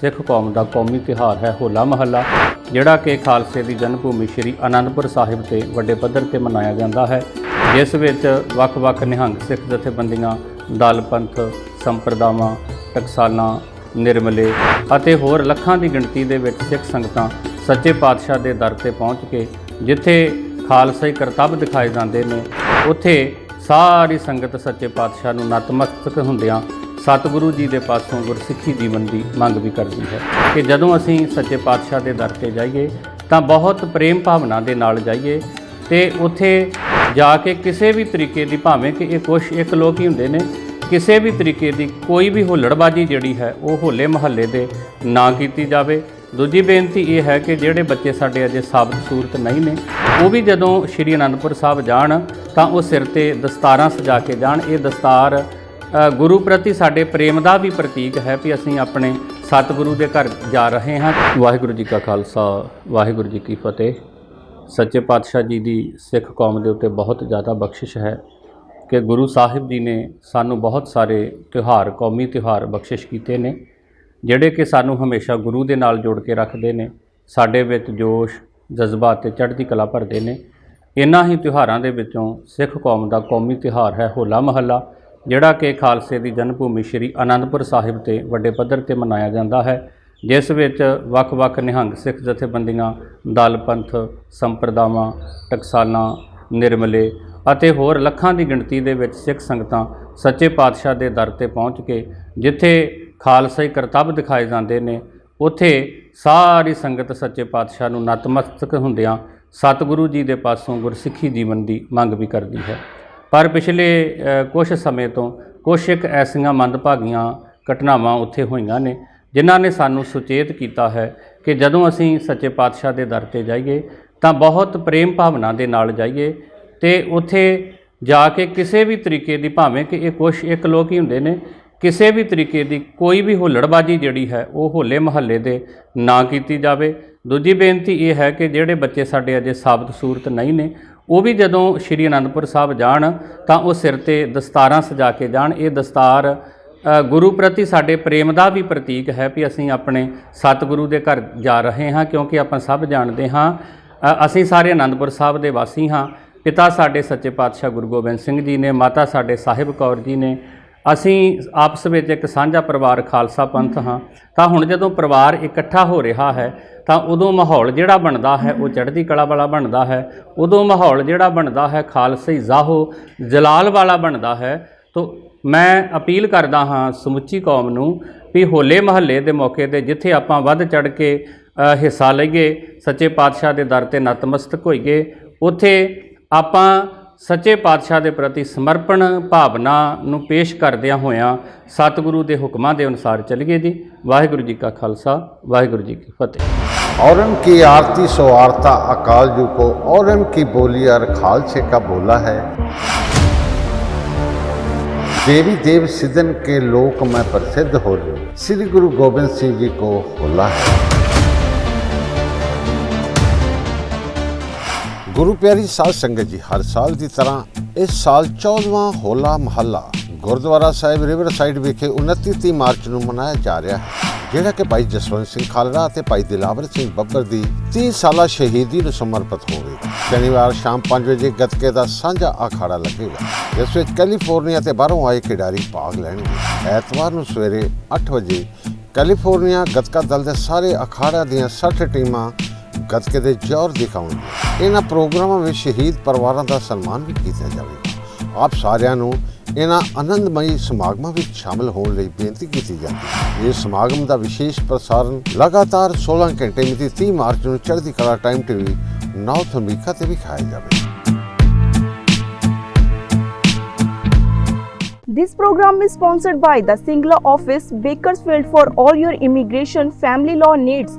ਸਿੱਖ ਕੌਮ ਦਾ ਕੌਮੀ ਤਿਉਹਾਰ ਹੈ ਹੋਲਾ ਮਹੱਲਾ, ਜਿਹੜਾ ਕਿ ਖਾਲਸੇ ਦੀ ਜਨਮ ਭੂਮੀ ਸ੍ਰੀ ਅਨੰਦਪੁਰ ਸਾਹਿਬ ਤੇ ਵੱਡੇ ਪੱਧਰ ਤੇ ਮਨਾਇਆ ਜਾਂਦਾ ਹੈ। ਜਿਸ ਵਿੱਚ ਵੱਖ-ਵੱਖ ਨਿਹੰਗ ਸਿੱਖ ਜਥੇਬੰਦੀਆਂ, ਦਲ ਪੰਥ, ਸੰਪਰਦਾਵਾਂ, ਟਕਸਾਲਾਂ, ਨਿਰਮਲੇ ਅਤੇ ਹੋਰ ਲੱਖਾਂ ਦੀ ਗਿਣਤੀ ਦੇ ਵਿੱਚ ਸਿੱਖ ਸੰਗਤਾਂ ਸੱਚੇ ਪਾਤਸ਼ਾਹ ਦੇ ਦਰ ਤੇ ਪਹੁੰਚ ਕੇ ਜਿੱਥੇ ਖਾਲਸਾਈ ਕਰਤੱਵ ਦਿਖਾਏ ਜਾਂਦੇ ਨੇ, ਉੱਥੇ ਸਾਰੀ ਸੰਗਤ ਸੱਚੇ ਪਾਤਸ਼ਾਹ ਨੂੰ ਨਤਮਸਤਕ ਹੁੰਦਿਆਂ ਸਤਿਗੁਰੂ ਜੀ ਦੇ ਪਾਸੋਂ ਗੁਰਸਿੱਖੀ ਜੀਵਨ ਦੀ ਮੰਗ ਵੀ ਕਰਦੀ ਹੈ ਕਿ ਜਦੋਂ ਅਸੀਂ ਸੱਚੇ ਪਾਤਸ਼ਾਹ ਦੇ ਦਰ ਤੇ ਜਾਈਏ, ਤਾਂ ਬਹੁਤ ਪ੍ਰੇਮ ਭਾਵਨਾ ਦੇ ਨਾਲ ਜਾਈਏ ਤੇ ਉੱਥੇ ਜਾ ਕੇ ਕਿਸੇ ਵੀ ਤਰੀਕੇ ਦੀ ਭਾਵੇਂ ਕਿ ਇਹ ਕੁਛ ਇੱਕ ਲੋਕ ਹੀ ਹੁੰਦੇ ਨੇ, ਕਿਸੇ ਵੀ ਤਰੀਕੇ ਦੀ ਕੋਈ ਵੀ ਹੁੱਲੜਬਾਜੀ ਜਿਹੜੀ ਹੈ, ਉਹ ਹੋਲੇ ਮਹੱਲੇ ਦੇ ਨਾ ਕੀਤੀ ਜਾਵੇ। ਦੂਜੀ ਬੇਨਤੀ ਇਹ ਹੈ ਕਿ ਜਿਹੜੇ ਬੱਚੇ ਸਾਡੇ ਅਜੇ ਸਾਬਤ ਸੂਰਤ ਨਹੀਂ ਨੇ, ਉਹ ਵੀ ਜਦੋਂ ਸ਼੍ਰੀ ਅਨੰਦਪੁਰ ਸਾਹਿਬ ਜਾਣ, ਤਾਂ ਉਹ ਸਿਰ ਤੇ ਦਸਤਾਰਾਂ ਸਜਾ ਕੇ ਜਾਣ। ਇਹ ਦਸਤਾਰ ਗੁਰੂ ਪ੍ਰਤੀ ਸਾਡੇ ਪ੍ਰੇਮ ਦਾ ਵੀ ਪ੍ਰਤੀਕ ਹੈ ਵੀ ਅਸੀਂ ਆਪਣੇ ਸਤਿਗੁਰੂ ਦੇ ਘਰ ਜਾ ਰਹੇ ਹਾਂ। ਵਾਹਿਗੁਰੂ ਜੀ ਕਾ ਖਾਲਸਾ, ਵਾਹਿਗੁਰੂ ਜੀ ਕੀ ਫਤਿਹ। ਸੱਚੇ ਪਾਤਸ਼ਾਹ ਜੀ ਦੀ ਸਿੱਖ ਕੌਮ ਦੇ ਉੱਤੇ ਬਹੁਤ ਜ਼ਿਆਦਾ ਬਖਸ਼ਿਸ਼ ਹੈ ਕਿ ਗੁਰੂ ਸਾਹਿਬ ਜੀ ਨੇ ਸਾਨੂੰ ਬਹੁਤ ਸਾਰੇ ਤਿਉਹਾਰ, ਕੌਮੀ ਤਿਉਹਾਰ ਬਖਸ਼ਿਸ਼ ਕੀਤੇ ਨੇ, ਜਿਹੜੇ ਕਿ ਸਾਨੂੰ ਹਮੇਸ਼ਾ ਗੁਰੂ ਦੇ ਨਾਲ ਜੋੜ ਕੇ ਰੱਖਦੇ ਨੇ, ਸਾਡੇ ਵਿੱਚ ਜੋਸ਼, ਜਜ਼ਬਾ ਤੇ ਚੜ੍ਹਦੀ ਕਲਾ ਭਰਦੇ ਨੇ। ਇਨ੍ਹਾਂ ਹੀ ਤਿਉਹਾਰਾਂ ਦੇ ਵਿੱਚੋਂ ਸਿੱਖ ਕੌਮ ਦਾ ਕੌਮੀ ਤਿਉਹਾਰ ਹੈ ਹੋਲਾ ਮਹੱਲਾ। ਜਿਹੜਾ ਕਿ ਖਾਲਸੇ ਦੀ ਜਨਮ ਭੂਮੀ ਸ੍ਰੀ ਅਨੰਦਪੁਰ ਸਾਹਿਬ ਤੇ ਵੱਡੇ ਪੱਧਰ ਤੇ ਮਨਾਇਆ ਜਾਂਦਾ ਹੈ, ਜਿਸ ਵਿੱਚ ਵੱਖ-ਵੱਖ ਨਿਹੰਗ ਸਿੱਖ ਜਥੇਬੰਦੀਆਂ, ਦਲ, ਪੰਥ, ਸੰਪਰਦਾਵਾਂ, ਟਕਸਾਲਾਂ, ਨਿਰਮਲੇ ਅਤੇ ਹੋਰ ਲੱਖਾਂ ਦੀ ਗਿਣਤੀ ਦੇ ਵਿੱਚ ਸਿੱਖ ਸੰਗਤਾਂ ਸੱਚੇ ਪਾਤਸ਼ਾਹ ਦੇ ਦਰ ਤੇ ਪਹੁੰਚ ਕੇ ਜਿੱਥੇ ਖਾਲਸਾਈ ਕਰਤੱਵ ਦਿਖਾਏ ਜਾਂਦੇ ਨੇ, ਉੱਥੇ ਸਾਰੀ ਸੰਗਤ ਸੱਚੇ ਪਾਤਸ਼ਾਹ ਨੂੰ ਨਤਮਸਤਕ ਹੁੰਦਿਆਂ ਸਤਿਗੁਰੂ ਜੀ ਦੇ ਪਾਸੋਂ ਗੁਰਸਿੱਖੀ ਜੀਵਨ ਦੀ ਮੰਗ ਵੀ ਕਰਦੀ ਹੈ। ਪਰ ਪਿਛਲੇ ਅ, ਕੁਝ ਸਮੇਂ ਤੋਂ ਕੁਝ ਇੱਕ ਐਸੀਆਂ ਮੰਦਭਾਗੀਆਂ ਘਟਨਾਵਾਂ ਉੱਥੇ ਹੋਈਆਂ ਨੇ ਜਿਨ੍ਹਾਂ ਨੇ ਸਾਨੂੰ ਸੁਚੇਤ ਕੀਤਾ ਹੈ ਕਿ ਜਦੋਂ ਅਸੀਂ ਸੱਚੇ ਪਾਤਸ਼ਾਹ ਦੇ ਦਰ ਤੇ ਜਾਈਏ ਤਾਂ ਬਹੁਤ ਪ੍ਰੇਮ ਭਾਵਨਾ ਦੇ ਨਾਲ ਜਾਈਏ ਤੇ ਉੱਥੇ ਜਾ ਕੇ ਕਿਸੇ ਵੀ ਤਰੀਕੇ ਦੀ ਭਾਵੇਂ ਕਿ ਇਹ ਕੁਛ ਇੱਕ ਲੋਕ ਹੀ ਹੁੰਦੇ ਨੇ ਕਿਸੇ ਵੀ ਤਰੀਕੇ ਦੀ ਕੋਈ ਵੀ ਹੁੱਲੜਬਾਜੀ ਜਿਹੜੀ ਹੈ ਉਹ ਹੋਲੇ ਮਹੱਲੇ ਦੇ ਨਾ ਕੀਤੀ ਜਾਵੇ। ਦੂਜੀ ਬੇਨਤੀ ਇਹ ਹੈ ਕਿ ਜਿਹੜੇ ਬੱਚੇ ਸਾਡੇ ਅਜੇ ਸਾਬਤ ਸੂਰਤ ਨਹੀਂ ਨੇ ਉਹ ਵੀ ਜਦੋਂ ਸ਼੍ਰੀ ਅਨੰਦਪੁਰ ਸਾਹਿਬ ਜਾਣ, ਤਾਂ ਉਹ ਸਿਰ ਤੇ ਦਸਤਾਰਾਂ ਸਜਾ ਕੇ ਜਾਣ। ਇਹ ਦਸਤਾਰ ਗੁਰੂ ਪ੍ਰਤੀ ਸਾਡੇ ਪ੍ਰੇਮ ਦਾ ਵੀ ਪ੍ਰਤੀਕ ਹੈ ਵੀ ਅਸੀਂ ਆਪਣੇ ਸਤਿਗੁਰੂ ਦੇ ਘਰ ਜਾ ਰਹੇ ਹਾਂ, ਕਿਉਂਕਿ ਆਪਾਂ ਸਭ ਜਾਣਦੇ ਹਾਂ। ਅਸੀਂ ਸਾਰੇ ਅਨੰਦਪੁਰ ਸਾਹਿਬ ਦੇ ਵਾਸੀ ਹਾਂ। ਪਿਤਾ ਸਾਡੇ ਸੱਚੇ ਪਾਤਸ਼ਾਹ ਗੁਰੂ ਗੋਬਿੰਦ ਸਿੰਘ ਜੀ ਨੇ, ਮਾਤਾ ਸਾਡੇ ਸਾਹਿਬ ਕੌਰ ਜੀ ਨੇ। ਅਸੀਂ ਆਪਸ ਵਿੱਚ ਇੱਕ ਸਾਂਝਾ ਪਰਿਵਾਰ ਖਾਲਸਾ ਪੰਥ ਹਾਂ। ਤਾਂ ਹੁਣ ਜਦੋਂ ਪਰਿਵਾਰ ਇਕੱਠਾ ਹੋ ਰਿਹਾ ਹੈ ਤਾਂ ਉਦੋਂ ਮਾਹੌਲ ਜਿਹੜਾ ਬਣਦਾ ਹੈ, ਉਹ ਚੜ੍ਹਦੀ ਕਲਾ ਵਾਲਾ ਬਣਦਾ ਹੈ। ਉਦੋਂ ਮਾਹੌਲ ਜਿਹੜਾ ਬਣਦਾ ਹੈ ਖਾਲਸਈ ਜ਼ਾਹੋ ਜਲਾਲ ਵਾਲਾ ਬਣਦਾ ਹੈ। ਤੋ ਮੈਂ ਅਪੀਲ ਕਰਦਾ ਹਾਂ ਸਮੁੱਚੀ ਕੌਮ ਨੂੰ ਵੀ ਹੋਲੇ ਮਹੱਲੇ ਦੇ ਮੌਕੇ ਤੇ ਜਿੱਥੇ ਆਪਾਂ ਵੱਧ ਚੜ ਕੇ ਹਿੱਸਾ ਲਈਏ, ਸੱਚੇ ਪਾਤਸ਼ਾਹ ਦੇ ਦਰ ਤੇ ਨਤਮਸਤਕ ਹੋਈਏ, ਉੱਥੇ ਆਪਾਂ ਸੱਚੇ ਪਾਤਸ਼ਾਹ ਦੇ ਪ੍ਰਤੀ ਸਮਰਪਣ ਭਾਵਨਾ ਨੂੰ ਪੇਸ਼ ਕਰਦਿਆਂ ਹੋਇਆਂ ਸਤਿਗੁਰੂ ਦੇ ਹੁਕਮਾਂ ਦੇ ਅਨੁਸਾਰ ਚੱਲੀਏ ਜੀ ਵਾਹਿਗੁਰੂ ਜੀ ਕਾ ਖਾਲਸਾ ਵਾਹਿਗੁਰੂ ਜੀ ਕੀ ਫਤਿਹ और की आरती सो आरता अकाल जू को और की बोली और खालसे का बोला है देवी देव सिदन के लोक में प्रसिद्ध हो रहे श्री गुरु गोबिंद सिंह जी को होला है ਗੁਰੂ ਪਿਆਰੀ ਸਾਧ ਸੰਗਤ ਜੀ, ਹਰ ਸਾਲ ਦੀ ਤਰ੍ਹਾਂ ਇਸ ਸਾਲ 14ਵਾਂ ਹੋਲਾ ਮਹੱਲਾ ਗੁਰਦੁਆਰਾ ਸਾਹਿਬ ਰਿਵਰ ਸਾਈਡ ਵਿਖੇ 29 ਤੀਹ ਮਾਰਚ ਨੂੰ ਮਨਾਇਆ ਜਾ ਰਿਹਾ ਹੈ, ਜਿਹੜਾ ਕਿ ਭਾਈ ਜਸਵੰਤ ਸਿੰਘ ਖਾਲੜਾ ਅਤੇ ਭਾਈ ਦਿਲਾਵਰ ਸਿੰਘ ਬੱਬਰ ਦੀ 30 ਸਾਲਾ ਸ਼ਹੀਦੀ ਨੂੰ ਸਮਰਪਿਤ ਹੋਵੇਗਾ ਸ਼ਨੀਵਾਰ ਸ਼ਾਮ 5 ਵਜੇ ਗੱਤਕੇ ਦਾ ਸਾਂਝਾ ਅਖਾੜਾ ਲੱਗੇਗਾ ਇਸ ਵਿੱਚ ਕੈਲੀਫੋਰਨੀਆ ਤੇ ਬਾਹਰੋਂ ਆਏ ਖਿਡਾਰੀ ਭਾਗ ਲੈਣਗੇ। ਐਤਵਾਰ ਨੂੰ ਸਵੇਰੇ 8 ਵਜੇ ਕੈਲੀਫੋਰਨੀਆ ਗੱਤਕਾ ਦਲ ਦੇ ਸਾਰੇ ਅਖਾੜਾ ਦੀਆਂ 60 ਟੀਮਾਂ ਗੱਤਕੇ ਦੇ ਜ਼ੋਰ ਦਿਖਾਉਣਗੇ। ਇਹਨਾਂ ਪ੍ਰੋਗਰਾਮਾਂ ਵਿੱਚ ਸ਼ਹੀਦ ਪਰਿਵਾਰਾਂ ਦਾ ਸਨਮਾਨ ਵੀ ਕੀਤਾ ਜਾਵੇਗਾ। ਆਪ ਸਾਰਿਆਂ ਨੂੰ ਇਹਨਾਂ ਆਨੰਦਮਈ ਸਮਾਗਮਾਂ ਵਿੱਚ ਸ਼ਾਮਲ ਹੋਣ ਲਈ ਬੇਨਤੀ ਕੀਤੀ ਜਾਂਦੀ ਹੈ। ਇਸ ਸਮਾਗਮ ਦਾ ਵਿਸ਼ੇਸ਼ ਪ੍ਰਸਾਰਣ ਲਗਾਤਾਰ 16 ਘੰਟੇ ਮਿਤੀ 30 ਮਾਰਚ ਨੂੰ ਚੜ੍ਹਦੀ ਕਲਾ ਟਾਈਮ ਟੀਵੀ ਨਾਰਥ ਅਮਰੀਕਾ ਤੇ ਵਿਖਾਇਆ ਜਾਵੇਗਾ This program is sponsored by the Singla office, Bakersfield for all your immigration family law needs.